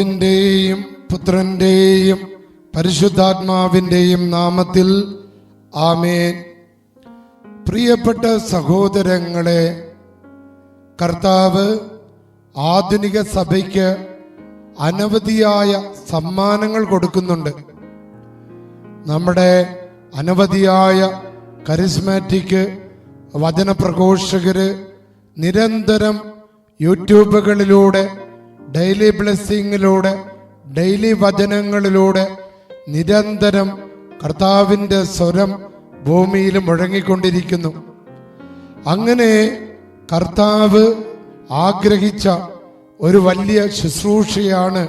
പിതാവിന്റെയും പുത്രന്റെയും പരിശുദ്ധാത്മാവിന്റെയും നാമത്തിൽ ആമേൻ. പ്രിയപ്പെട്ട സഹോദരങ്ങളെ കർത്താവ് ആധുനിക സഭയ്ക്ക് അനവധിയായ സമ്മാനങ്ങൾ കൊടുക്കുന്നുണ്ട്. നമ്മുടെ അനവധിയായ കരിസ്മാറ്റിക് വചനപ്രഘോഷകര് നിരന്തരം യൂട്യൂബുകളിലൂടെ ഡെയിലി ബ്ലെസ്സിങ്ങിലൂടെ ഡെയിലി വചനങ്ങളിലൂടെ നിരന്തരം കർത്താവിന്റെ സ്വരം ഭൂമിയിൽ മുഴങ്ങിക്കൊണ്ടിരിക്കുന്നു. അങ്ങനെ കർത്താവ് ആഗ്രഹിച്ച ഒരു വലിയ ശുശ്രൂഷയാണ്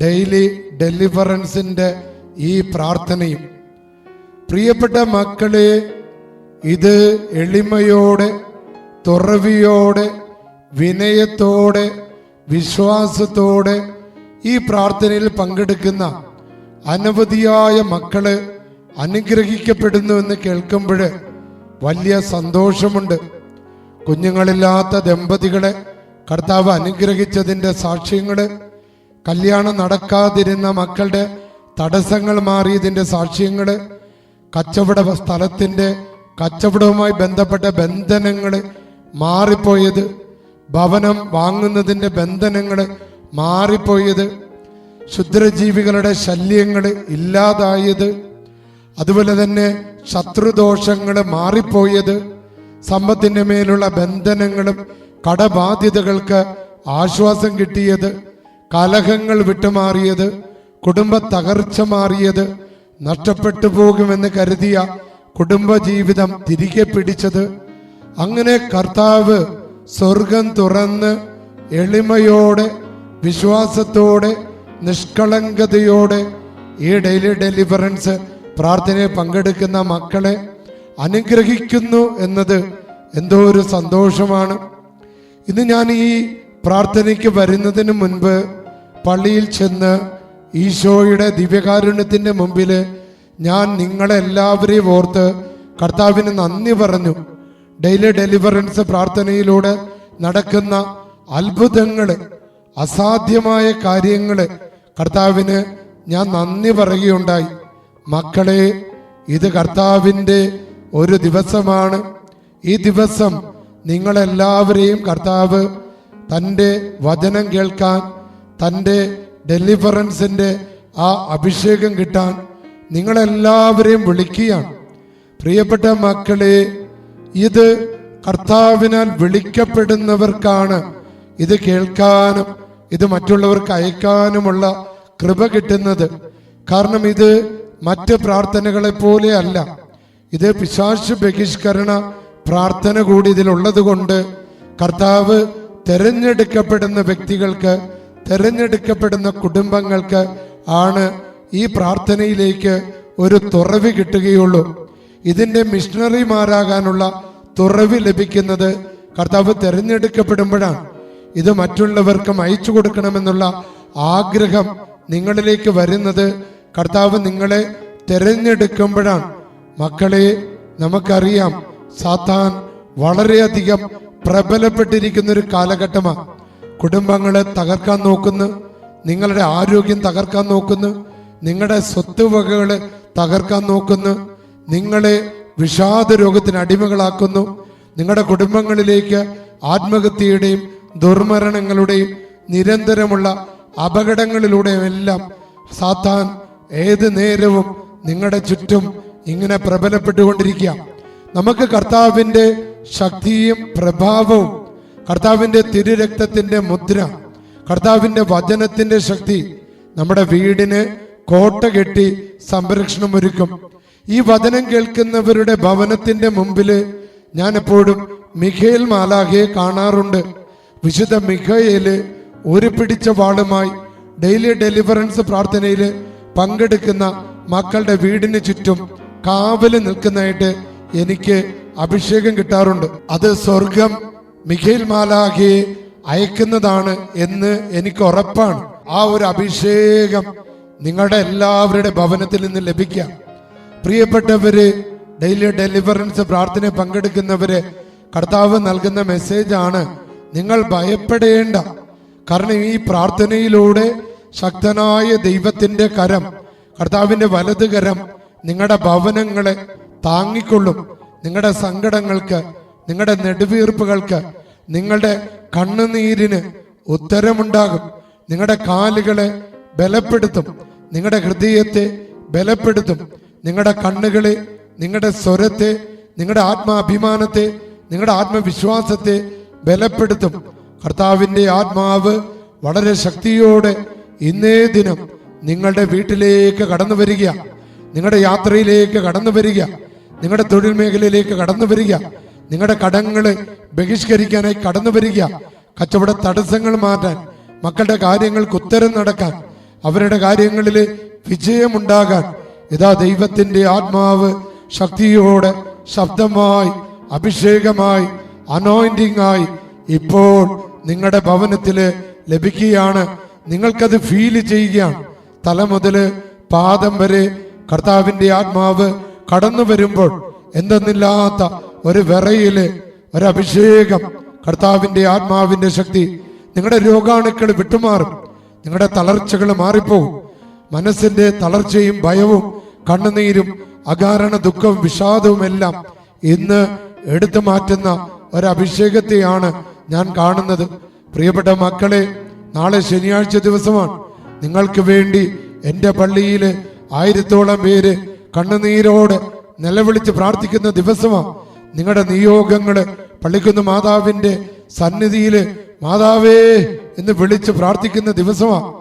ഡെയിലി ഡെലിവറൻസിന്റെ ഈ പ്രാർത്ഥനയും. പ്രിയപ്പെട്ട മക്കളെ ഇത് എളിമയോടെ തുറവിയോടെ വിനയത്തോടെ വിശ്വാസത്തോടെ ഈ പ്രാർത്ഥനയിൽ പങ്കെടുക്കുന്ന അനവധിയായ മക്കൾ അനുഗ്രഹിക്കപ്പെടുന്നു എന്ന് കേൾക്കുമ്പോൾ വലിയ സന്തോഷമുണ്ട്. കുഞ്ഞുങ്ങളില്ലാത്ത ദമ്പതികളെ കർത്താവ് അനുഗ്രഹിച്ചതിന്റെ സാക്ഷ്യങ്ങൾ കല്യാണം നടക്കാതിരുന്ന മക്കളുടെ തടസ്സങ്ങൾ മാറിയതിന്റെ സാക്ഷ്യങ്ങൾ കച്ചവട സ്ഥലത്തിന്റെ കച്ചവടവുമായി ബന്ധപ്പെട്ട ബന്ധനങ്ങൾ മാറിപ്പോയത് ഭവനം വാങ്ങുന്നതിന്റെ ബന്ധനങ്ങൾ മാറിപ്പോയത് ക്ഷുദ്രജീവികളുടെ ശല്യങ്ങൾ ഇല്ലാതായത് അതുപോലെ തന്നെ ശത്രുദോഷങ്ങൾ മാറിപ്പോയത് സമ്പത്തിന്റെ മേലുള്ള ബന്ധനങ്ങളും കടബാധ്യതകൾക്ക് ആശ്വാസം കിട്ടിയത് കലഹങ്ങൾ വിട്ടുമാറിയത് കുടുംബ തകർച്ച മാറിയത് നഷ്ടപ്പെട്ടു പോകുമെന്ന് കരുതിയ കുടുംബജീവിതം തിരികെ പിടിച്ചത്. അങ്ങനെ കർത്താവ് സ്വർഗം തുറന്ന് എളിമയോടെ വിശ്വാസത്തോടെ നിഷ്കളങ്കതയോടെ ഈ ഡെയിലി ഡെലിവറൻസ് പ്രാർത്ഥനയിൽ പങ്കെടുക്കുന്ന മക്കളെ അനുഗ്രഹിക്കുന്നു എന്നത് എന്തോ ഒരു സന്തോഷമാണ്. ഇന്ന് ഞാൻ ഈ പ്രാർത്ഥനയ്ക്ക് വരുന്നതിന് മുൻപ് പള്ളിയിൽ ചെന്ന് ഈശോയുടെ ദിവ്യകാരുണ്യത്തിന്റെ മുമ്പിൽ ഞാൻ നിങ്ങളെല്ലാവരെയും ഓർത്ത് കർത്താവിന് നന്ദി പറഞ്ഞു. ഡെയിലി ഡെലിവറൻസ് പ്രാർത്ഥനയിലൂടെ നടക്കുന്ന അത്ഭുതങ്ങൾ അസാധ്യമായ കാര്യങ്ങൾ കർത്താവിന് ഞാൻ നന്ദി പറയുകയുണ്ടായി. മക്കളെ ഇത് കർത്താവിന്റെ ഒരു ദിവസമാണ്. ഈ ദിവസം നിങ്ങളെല്ലാവരെയും കർത്താവ് തന്റെ വചനം കേൾക്കാൻ തന്റെ ഡെലിവറൻസിന്റെ ആ അഭിഷേകം കിട്ടാൻ നിങ്ങളെല്ലാവരെയും വിളിക്കുകയാണ്. പ്രിയപ്പെട്ട മക്കളെ ഇത് കർത്താവിനാൽ വിളിക്കപ്പെടുന്നവർക്കാണ്. ഇത് കേൾക്കാനും ഇത് മറ്റുള്ളവർക്ക് അയക്കാനുമുള്ള കൃപ കിട്ടുന്നത്. കാരണം ഇത് മറ്റ് പ്രാർത്ഥനകളെ പോലെ അല്ല. ഇത് പിശാശ് ബഹിഷ്കരണ പ്രാർത്ഥന കൂടി ഇതിലുള്ളത് കൊണ്ട് കർത്താവ് തെരഞ്ഞെടുക്കപ്പെടുന്ന വ്യക്തികൾക്ക് തെരഞ്ഞെടുക്കപ്പെടുന്ന കുടുംബങ്ങൾക്ക് ആണ് ഈ പ്രാർത്ഥനയിലേക്ക് ഒരു തുറവി കിട്ടുകയുള്ളൂ. ഇതിന്റെ മിഷണറിമാരാകാനുള്ള തുറവി ലഭിക്കുന്നത് കർത്താവ് തിരഞ്ഞെടുക്കപ്പെടുമ്പോഴാണ്. ഇത് മറ്റുള്ളവർക്കും അയച്ചു കൊടുക്കണമെന്നുള്ള ആഗ്രഹം നിങ്ങളിലേക്ക് വരുന്നത് കർത്താവ് നിങ്ങളെ തിരഞ്ഞെടുക്കുമ്പോഴാണ്. മക്കളെ നമുക്കറിയാം സാത്താൻ വളരെയധികം പ്രബലപ്പെട്ടിരിക്കുന്ന ഒരു കാലഘട്ടമാണ്. കുടുംബങ്ങളെ തകർക്കാൻ നോക്കുന്നു നിങ്ങളുടെ ആരോഗ്യം തകർക്കാൻ നോക്കുന്നു നിങ്ങളുടെ സ്വത്തുവകകളെ തകർക്കാൻ നോക്കുന്നു. നിങ്ങളെ വിഷാദ രോഗത്തിന് അടിമകളാക്കുന്നു. നിങ്ങളുടെ കുടുംബങ്ങളിലേക്ക് ആത്മഹത്യയുടെയും ദുർമരണങ്ങളുടെയും നിരന്തരമുള്ള അപകടങ്ങളിലൂടെയുമെല്ലാം സാത്താൻ ഏത് നേരവും നിങ്ങളുടെ ചുറ്റും ഇങ്ങനെ പ്രബലപ്പെട്ടുകൊണ്ടിരിക്കുക. നമുക്ക് കർത്താവിന്റെ ശക്തിയും പ്രഭാവവും കർത്താവിന്റെ തിരുരക്തത്തിന്റെ മുദ്ര കർത്താവിന്റെ വചനത്തിന്റെ ശക്തി നമ്മുടെ വീടിന് കോട്ട കെട്ടി സംരക്ഷണം ഒരുക്കും ഈ വചനം കേൾക്കുന്നവരുടെ ഭവനത്തിന്റെ മുമ്പിൽ ഞാൻ എപ്പോഴും മിഖേൽ മാലാഖയെ കാണാറുണ്ട്. വിശുദ്ധ മിഖയിൽ ഒരു പിടിച്ച വാളുമായി ഡെയിലി ഡെലിവറൻസ് പ്രാർത്ഥനയിൽ പങ്കെടുക്കുന്ന മക്കളുടെ വീടിന് ചുറ്റും കാവൽ നിൽക്കുന്നതായിട്ട് എനിക്ക് അഭിഷേകം കിട്ടാറുണ്ട്. അത് സ്വർഗം മിഖേൽ മാലാഖയെ അയക്കുന്നതാണ് എന്ന് എനിക്ക് ഉറപ്പാണ്. ആ ഒരു അഭിഷേകം നിങ്ങളുടെ എല്ലാവരുടെ ഭവനത്തിൽ നിന്ന് ലഭിക്കാം. പ്രിയപ്പെട്ടവര് ഡെയിലി ഡെലിവറൻസ് പ്രാർത്ഥന പങ്കെടുക്കുന്നവര് കർത്താവ് നൽകുന്ന മെസ്സേജ് ആണ് നിങ്ങൾ ഭയപ്പെടേണ്ട. കാരണം ഈ പ്രാർത്ഥനയിലൂടെ ശക്തനായ ദൈവത്തിന്റെ കരം കർത്താവിന്റെ വലത് കരം നിങ്ങളുടെ ഭവനങ്ങളെ താങ്ങിക്കൊള്ളും. നിങ്ങളുടെ സങ്കടങ്ങൾക്ക് നിങ്ങളുടെ നെടുവീർപ്പുകൾക്ക് നിങ്ങളുടെ കണ്ണുനീരിന് ഉത്തരമുണ്ടാകും. നിങ്ങളുടെ കാലുകളെ ബലപ്പെടുത്തും. നിങ്ങളുടെ ഹൃദയത്തെ ബലപ്പെടുത്തും. നിങ്ങളുടെ കണ്ണുകളെ നിങ്ങളുടെ സ്വരത്തെ നിങ്ങളുടെ ആത്മാഭിമാനത്തെ നിങ്ങളുടെ ആത്മവിശ്വാസത്തെ ബലപ്പെടുത്തും. കർത്താവിന്റെ ആത്മാവ് വളരെ ശക്തിയോടെ ഇന്നേ ദിനം നിങ്ങളുടെ വീട്ടിലേക്ക് കടന്നു വരിക. നിങ്ങളുടെ യാത്രയിലേക്ക് കടന്നു വരിക. നിങ്ങളുടെ തൊഴിൽ മേഖലയിലേക്ക് കടന്നു വരിക. നിങ്ങളുടെ കടങ്ങളെ ബഹിഷ്കരിക്കാനായി കടന്നു വരിക. കച്ചവട തടസ്സങ്ങൾ മാറ്റാൻ മക്കളുടെ കാര്യങ്ങൾക്ക് ഉത്തരം നടക്കാൻ അവരുടെ കാര്യങ്ങളിൽ വിജയമുണ്ടാകാൻ ഇതാ ദൈവത്തിന്റെ ആത്മാവ് ശക്തിയോടെ ശബ്ദമായി അഭിഷേകമായി അനോയിന്റിംഗ് ആയി ഇപ്പോൾ നിങ്ങളുടെ ഭവനത്തിൽ ലഭിക്കുകയാണ്. നിങ്ങൾക്കത് ഫീൽ ചെയ്യുകയാണ്. തല മുതൽ പാദം വരെ കർത്താവിന്റെ ആത്മാവ് കടന്നു വരുമ്പോൾ എന്തെന്നില്ലാത്ത ഒരു വിറയിൽ ഒരഭിഷേകം കർത്താവിന്റെ ആത്മാവിന്റെ ശക്തി നിങ്ങളുടെ രോഗാണുക്കൾ വിട്ടുമാറും. നിങ്ങളുടെ തളർച്ചകൾ മാറിപ്പോകും മനസ്സിന്റെ തളർച്ചയും ഭയവും കണ്ണുനീരും അകാരണ ദുഃഖവും വിഷാദവും എല്ലാം ഇന്ന് എടുത്തു മാറ്റുന്ന ഒരഭിഷേകത്തെയാണ് ഞാൻ കാണുന്നത്. പ്രിയപ്പെട്ട മക്കളെ നാളെ ശനിയാഴ്ച ദിവസമാണ്. നിങ്ങൾക്ക് വേണ്ടി എന്റെ പള്ളിയിൽ ആയിരത്തോളം പേര് കണ്ണുനീരോടെ നിലവിളിച്ച് പ്രാർത്ഥിക്കുന്ന ദിവസമാണ്. നിങ്ങളുടെ നിയോഗങ്ങൾ പള്ളിക്കുന്ന് മാതാവിന്റെ സന്നിധിയിൽ മാതാവേ എന്ന് വിളിച്ച് പ്രാർത്ഥിക്കുന്ന ദിവസമാണ്.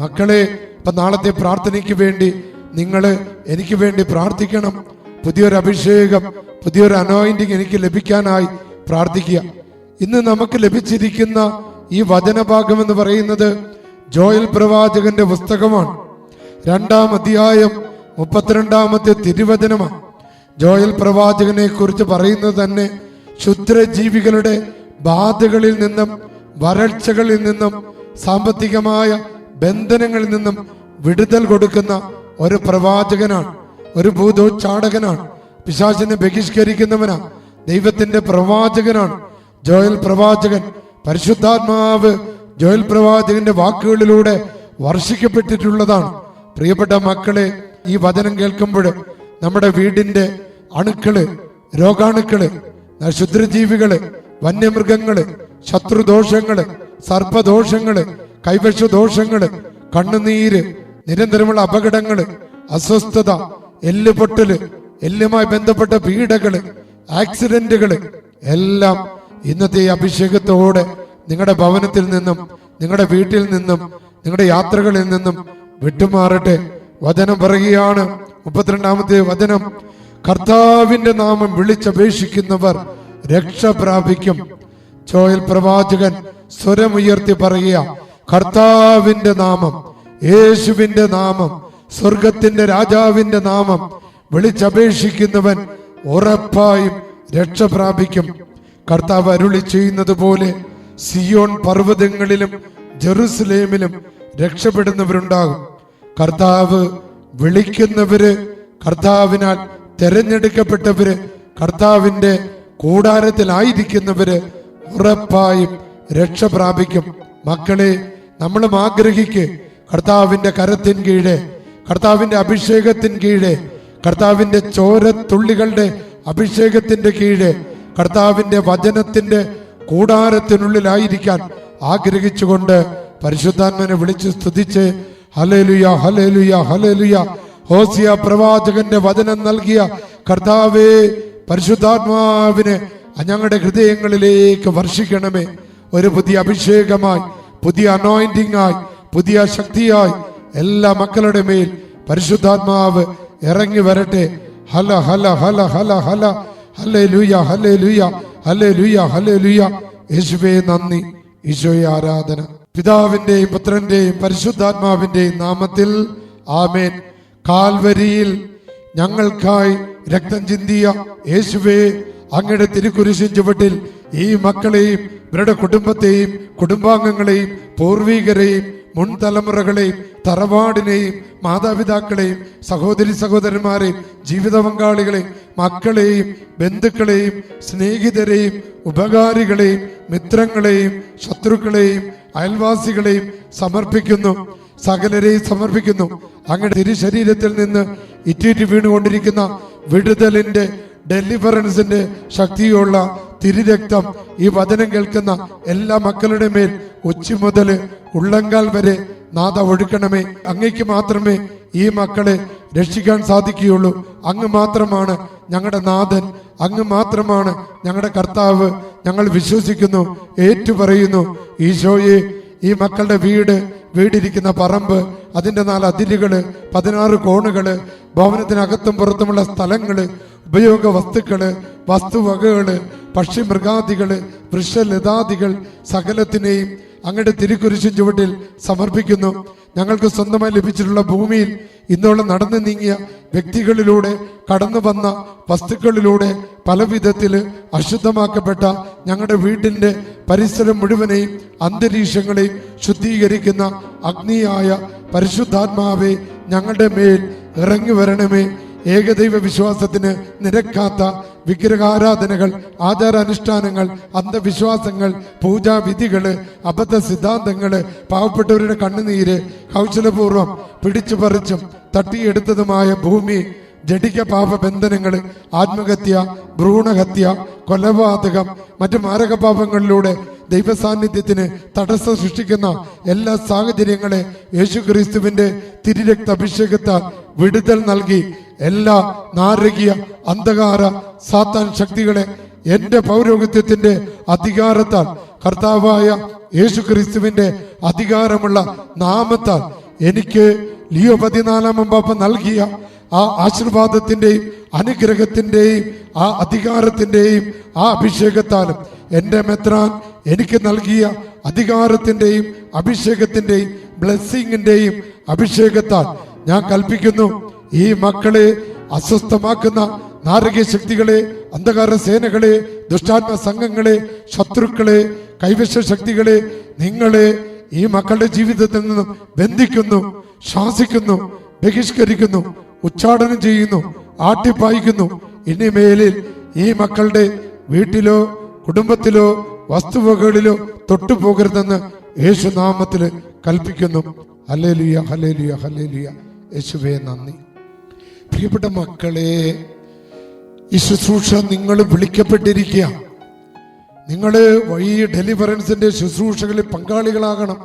മക്കളെ ഇപ്പൊ നാളത്തെ പ്രാർത്ഥനയ്ക്ക് വേണ്ടി നിങ്ങൾ എനിക്ക് വേണ്ടി പ്രാർത്ഥിക്കണം. പുതിയൊരു അഭിഷേകം പുതിയൊരു അനോയിന്റിങ് എനിക്ക് ലഭിക്കാനായി പ്രാർത്ഥിക്കുക. ഇന്ന് നമുക്ക് ലഭിച്ചിരിക്കുന്ന ഈ വചനഭാഗം എന്ന് പറയുന്നത് ജോയൽ പ്രവാചകന്റെ പുസ്തകമാണ്. രണ്ടാം അധ്യായം മുപ്പത്തിരണ്ടാമത്തെ തിരുവചനമാണ്. ജോയൽ പ്രവാചകനെ കുറിച്ച് പറയുന്നത് തന്നെ ക്ഷുദ്രജീവികളുടെ ബാധകളിൽ നിന്നും വരൾച്ചകളിൽ നിന്നും സാമ്പത്തികമായ ബന്ധനങ്ങളിൽ നിന്നും വിടുതൽ കൊടുക്കുന്ന ഒരു പ്രവാചകനാണ് ഒരു ഭൂതോച്ചാടകനാണ് പിശാചിനെ ബഹിഷ്കരിക്കുന്നവനാണ് ദൈവത്തിന്റെ പ്രവാചകനാണ് ജോയൽ പ്രവാചകൻ പരിശുദ്ധാത്മാവ് ജോയൽ പ്രവാചകന്റെ വാക്കുകളിലൂടെ വർഷിക്കപ്പെട്ടിട്ടുള്ളതാണ്. പ്രിയപ്പെട്ട മക്കളെ ഈ വചനം കേൾക്കുമ്പോൾ നമ്മുടെ വീടിന്റെ അണുക്കൾ രോഗാണുക്കൾ ക്ഷുദ്രജീവികൾ വന്യമൃഗങ്ങൾ ശത്രുദോഷങ്ങൾ സർപ്പദോഷങ്ങൾ കൈവശദോഷങ്ങൾ കണ്ണുനീര് നിരന്തരമുള്ള അപകടങ്ങൾ അസ്വസ്ഥത എല്ല് പൊട്ടൽ എല്ലുമായി ബന്ധപ്പെട്ട പീഡകൾ ആക്സിഡന്റുകൾ എല്ലാം ഇന്നത്തെ ഈ അഭിഷേകത്തോടെ നിങ്ങളുടെ ഭവനത്തിൽ നിന്നും നിങ്ങളുടെ വീട്ടിൽ നിന്നും നിങ്ങളുടെ യാത്രകളിൽ നിന്നും വിട്ടുമാറട്ടെ. വചനം പറയുകയാണ് മുപ്പത്തിരണ്ടാമത്തെ വചനം. കർത്താവിന്റെ നാമം വിളിച്ചപേക്ഷിക്കുന്നവർ രക്ഷ പ്രാപിക്കും. ചോയൽ പ്രവാചകൻ സ്വരമുയർത്തി പറയുക കർത്താവിന്റെ നാമം യേശുവിന്റെ നാമം സ്വർഗത്തിന്റെ രാജാവിന്റെ നാമം വിളിച്ചപേക്ഷിക്കുന്നവൻ ഉറപ്പായും രക്ഷ പ്രാപിക്കും. കർത്താവ് അരുളി ചെയ്യുന്നത് പോലെ സിയോൺ പർവതങ്ങളിലും ജെറുസലേമിലും രക്ഷപ്പെടുന്നവരുണ്ടാകും. കർത്താവ് വിളിക്കുന്നവര് കർത്താവിനാൽ തെരഞ്ഞെടുക്കപ്പെട്ടവര് കർത്താവിന്റെ കൂടാരത്തിലായിരിക്കുന്നവര് ഉറപ്പായും രക്ഷ പ്രാപിക്കും. മക്കളെ നമ്മളും ആഗ്രഹിക്ക് കർത്താവിന്റെ കരത്തിൻ കീഴെ കർത്താവിന്റെ അഭിഷേകത്തിൻ കീഴെ കർത്താവിന്റെ ചോരത്തുള്ളികളുടെ അഭിഷേകത്തിന്റെ കീഴെ കർത്താവിന്റെ വചനത്തിന്റെ കൂടാരത്തിനുള്ളിലായിരിക്കാൻ ആഗ്രഹിച്ചുകൊണ്ട് പരിശുദ്ധാത്മനെ വിളിച്ച് സ്തുതിച്ച് ഹലേലുയ ഹലേലുയ ഹലേലുയ ഹോസിയ പ്രവാചകന്റെ വചനം നൽകിയ കർത്താവേ പരിശുദ്ധാത്മാവിനെ ഞങ്ങളുടെ ഹൃദയങ്ങളിലേക്ക് വർഷിക്കണമേ. ഒരു പുതിയ അഭിഷേകമായി പുതിയ അനോയിന്റിംഗ് ആയി പുതിയ ശക്തിയായി എല്ലാ മക്കളുടെ മേൽ പരിശുദ്ധാത്മാവ് ഇറങ്ങി വരട്ടെ. ഹല ഹല ഹല ഹല ഹല. ഹലേ ലുയ ഹലേ ലുയ ഹലേ ലുയ ഹലേ ലുയ യേശുവേ നന്ദി. ഈശോയെ ആരാധന. പിതാവിന്റെയും പുത്രന്റെയും പരിശുദ്ധാത്മാവിന്റെയും നാമത്തിൽ ആമേൻ. കാൽവരിയിൽ ഞങ്ങൾക്കായി രക്തം ചിന്തിയ യേശുവേ അങ്ങയുടെ തിരുക്കുരിശിൻ ചുവട്ടിൽ ഈ മക്കളെയും ഇവരുടെ കുടുംബത്തെയും കുടുംബാംഗങ്ങളെയും പൂർവീകരെയും മുൻ തലമുറകളെയും തറവാടിനെയും മാതാപിതാക്കളെയും സഹോദരി സഹോദരന്മാരെയും ജീവിത പങ്കാളികളെയും മക്കളെയും ബന്ധുക്കളെയും സ്നേഹിതരെയും ഉപകാരികളെയും മിത്രങ്ങളെയും ശത്രുക്കളെയും അയൽവാസികളെയും സമർപ്പിക്കുന്നു. സകലരെയും സമർപ്പിക്കുന്നു. അങ്ങനെ തിരുശരീരത്തിൽ നിന്ന് ഇറ്റിറ്റ് വീണുകൊണ്ടിരിക്കുന്ന വിടുതലിന്റെ ഡെലിവറൻസിന്റെ ശക്തിയുള്ള തിരുരക്തം ഈ വചനം കേൾക്കുന്ന എല്ലാ മക്കളുടെ മേൽ ഉച്ചി മുതൽ ഉള്ളങ്കാൽ വരെ നാഥ ഒഴുക്കണമേ. അങ്ങയ്ക്ക് മാത്രമേ ഈ മക്കളെ രക്ഷിക്കാൻ സാധിക്കുകയുള്ളൂ. അങ്ങ് മാത്രമാണ് ഞങ്ങളുടെ നാഥൻ. അങ്ങ് മാത്രമാണ് ഞങ്ങളുടെ കർത്താവ്. ഞങ്ങൾ വിശ്വസിക്കുന്നു ഏറ്റുപറയുന്നു ഈശോയെ ഈ മക്കളുടെ വീട് വീടിരിക്കുന്ന പറമ്പ് അതിന്റെ നാല് അതിരുകൾ പതിനാറ് കോണുകൾ ഭവനത്തിനകത്തും പുറത്തുമുള്ള സ്ഥലങ്ങൾ ഉപയോഗ വസ്തുക്കൾ വസ്തുവകകൾ പക്ഷി മൃഗാദികൾ വൃക്ഷലതാദികൾ സകലത്തിനെയും അങ്ങയുടെ തിരുക്കുരിശിൻ ചുവട്ടിൽ സമർപ്പിക്കുന്നു. ഞങ്ങൾക്ക് സ്വന്തമായി ലഭിച്ചിട്ടുള്ള ഭൂമിയിൽ ഇന്നോളം നടന്നു നീങ്ങിയ വ്യക്തികളിലൂടെ കടന്നു വന്ന വസ്തുക്കളിലൂടെ പല വിധത്തിൽ അശുദ്ധമാക്കപ്പെട്ട ഞങ്ങളുടെ വീടിന്റെ പരിസരം മുഴുവനെയും അന്തരീക്ഷങ്ങളെയും ശുദ്ധീകരിക്കുന്ന അഗ്നിയായ പരിശുദ്ധാത്മാവെ ഞങ്ങളുടെ മേൽ ഇറങ്ങി വരണമേ ഏകദൈവ വിശ്വാസത്തിന് നിരക്കാത്ത വിഗ്രഹാരാധനകൾ ആചാരാനുഷ്ഠാനങ്ങൾ അന്ധവിശ്വാസങ്ങൾ പൂജാവിധികൾ അബദ്ധ സിദ്ധാന്തങ്ങൾ പാവപ്പെട്ടവരുടെ കണ്ണുനീര് കൗശലപൂർവം പിടിച്ചു പറിച്ചും തട്ടിയെടുത്തതുമായ ഭൂമി ജടിക പാപ ബന്ധനങ്ങൾ ആത്മഹത്യ ഭ്രൂണഹത്യ കൊലപാതകം മറ്റു മാരകപാപങ്ങളിലൂടെ ദൈവസാന്നിധ്യത്തിന് തടസ്സം സൃഷ്ടിക്കുന്ന എല്ലാ സാഹചര്യങ്ങളെ യേശുക്രിസ്തുവിന്റെ തിരുരക്ത അഭിഷേകത്താൽ വിടുതൽ നൽകി എല്ലാ നാരകീയ അന്ധകാര സാത്താൻ ശക്തികളെ എന്റെ പൗരോഹിത്യത്തിന്റെ അധികാരത്താൽ കർത്താവായ യേശു ക്രിസ്തുവിന്റെ അധികാരമുള്ള നാമത്താൽ എനിക്ക് ലിയോ പതിനാലാം പാപ്പ നൽകിയ ആ ആശീർവാദത്തിന്റെയും അനുഗ്രഹത്തിന്റെയും ആ അധികാരത്തിന്റെയും ആ അഭിഷേകത്താലും എന്റെ മെത്രാൻ എനിക്ക് നൽകിയ അധികാരത്തിന്റെയും അഭിഷേകത്തിന്റെയും ബ്ലെസ്സിങ്ങിന്റെയും അഭിഷേകത്താൽ ഞാൻ കൽപ്പിക്കുന്നു. ഈ മക്കളെ അസ്വസ്ഥമാക്കുന്ന നാരകീയ ശക്തികളെ അന്ധകാര സേനകളെ ദുഷ്ടാത്മ സംഘങ്ങളെ ശത്രുക്കളെ കൈവശ ശക്തികളെ നിങ്ങളെ ഈ മക്കളുടെ ജീവിതത്തിൽ നിന്നും ബന്ധിക്കുന്നു ശാസിക്കുന്നു ബഹിഷ്കരിക്കുന്നു ഉച്ചാടനം ചെയ്യുന്നു ആട്ടിപ്പായിക്കുന്നു. ഇനിമേലിൽ ഈ മക്കളുടെ വീട്ടിലോ കുടുംബത്തിലോ വസ്തുവകളിലോ തൊട്ടുപോകരുതെന്ന് യേശുനാമത്തിൽ കൽപ്പിക്കുന്നു. Hallelujah hallelujah hallelujah. യേശുവേ നന്ദി. പ്രിയപ്പെട്ട മക്കളെ ഈ ശുശ്രൂഷ നിങ്ങൾ വിളിക്കപ്പെട്ടിരിക്കുക. നിങ്ങൾ വഴി ഡെലിവറൻസിന്റെ ശുശ്രൂഷകളിൽ പങ്കാളികളാകണം.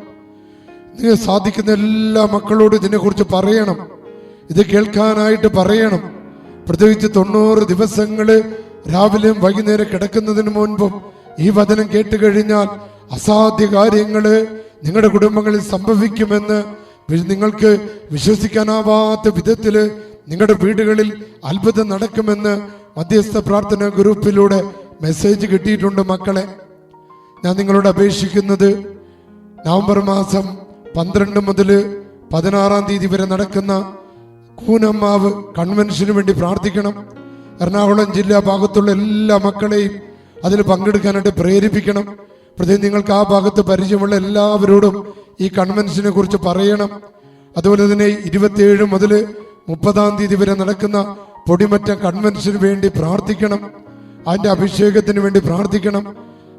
നിങ്ങൾ സാധിക്കുന്ന എല്ലാ മക്കളോടും ഇതിനെക്കുറിച്ച് പറയണം. ഇത് കേൾക്കാനായിട്ട് പറയണം. പ്രത്യേകിച്ച് തൊണ്ണൂറ് ദിവസങ്ങൾ രാവിലെയും വൈകുന്നേരം കിടക്കുന്നതിന് മുൻപും ഈ വചനം കേട്ട് കഴിഞ്ഞാൽ അസാധ്യ കാര്യങ്ങൾ നിങ്ങളുടെ കുടുംബങ്ങളിൽ സംഭവിക്കുമെന്ന് നിങ്ങൾക്ക് വിശ്വസിക്കാനാവാത്ത വിധത്തിൽ നിങ്ങളുടെ വീടുകളിൽ അത്ഭുതം നടക്കുമെന്ന് മധ്യസ്ഥ പ്രാർത്ഥന ഗ്രൂപ്പിലൂടെ മെസ്സേജ് കിട്ടിയിട്ടുണ്ട് മക്കളെ. ഞാൻ നിങ്ങളോട് അപേക്ഷിക്കുന്നത് നവംബർ മാസം പന്ത്രണ്ട് മുതൽ പതിനാറാം തീയതി വരെ നടക്കുന്ന കൂനമ്മാവ് കൺവെൻഷന് വേണ്ടി പ്രാർത്ഥിക്കണം. എറണാകുളം ജില്ലാ ഭാഗത്തുള്ള എല്ലാ മക്കളെയും അതിൽ പങ്കെടുക്കാനായിട്ട് പ്രേരിപ്പിക്കണം. പ്രത്യേകം നിങ്ങൾക്ക് ആ ഭാഗത്ത് പരിചയമുള്ള എല്ലാവരോടും ഈ കൺവെൻഷനെ കുറിച്ച് പറയണം. അതുപോലെ തന്നെ ഇരുപത്തിയേഴ് മുതൽ മുപ്പതാം തീയതി വരെ നടക്കുന്ന പൊടിമറ്റ കൺവെൻഷന് വേണ്ടി പ്രാർത്ഥിക്കണം. അതിന്റെ അഭിഷേകത്തിന് വേണ്ടി പ്രാർത്ഥിക്കണം.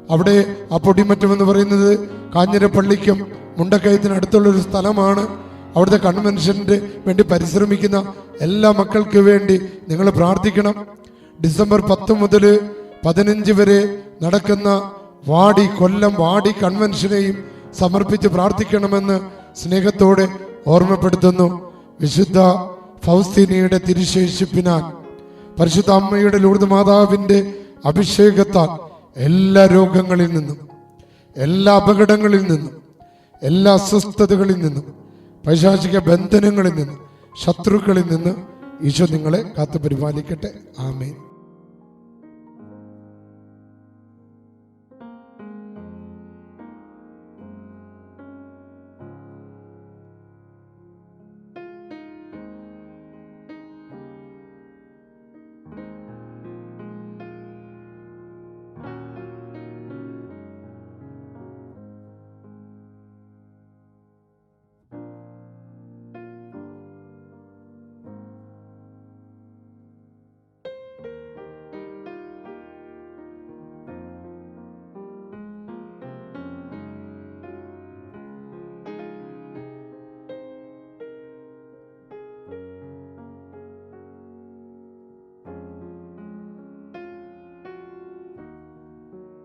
അവിടെ ആ പൊടിമറ്റം എന്ന് പറയുന്നത് കാഞ്ഞിരപ്പള്ളിക്കും മുണ്ടക്കയത്തിന് അടുത്തുള്ള ഒരു സ്ഥലമാണ്. അവിടുത്തെ കൺവെൻഷന്റെ വേണ്ടി പരിശ്രമിക്കുന്ന എല്ലാ മക്കൾക്ക് വേണ്ടി നിങ്ങൾ പ്രാർത്ഥിക്കണം. ഡിസംബർ പത്ത് മുതൽ പതിനഞ്ച് വരെ നടക്കുന്ന വാടി കൊല്ലം വാടി കൺവെൻഷനെയും സമർപ്പിച്ച് പ്രാർത്ഥിക്കണമെന്ന് സ്നേഹത്തോടെ ഓർമ്മപ്പെടുത്തുന്നു. വിശുദ്ധ ഫൗസ്തീനയുടെ തിരുശേഷിപ്പിനാൽ പരിശുദ്ധ അമ്മയുടെ ലൂർദ് മാതാവിന്റെ അഭിഷേകത്താൽ എല്ലാ രോഗങ്ങളിൽ നിന്നും എല്ലാ അപകടങ്ങളിൽ നിന്നും എല്ലാ അസ്വസ്ഥതകളിൽ നിന്നും പൈശാചിക ബന്ധനങ്ങളിൽ നിന്നും ശത്രുക്കളിൽ നിന്ന് ഈശോ നിങ്ങളെ കാത്തു പരിപാലിക്കട്ടെ ആമേൻ.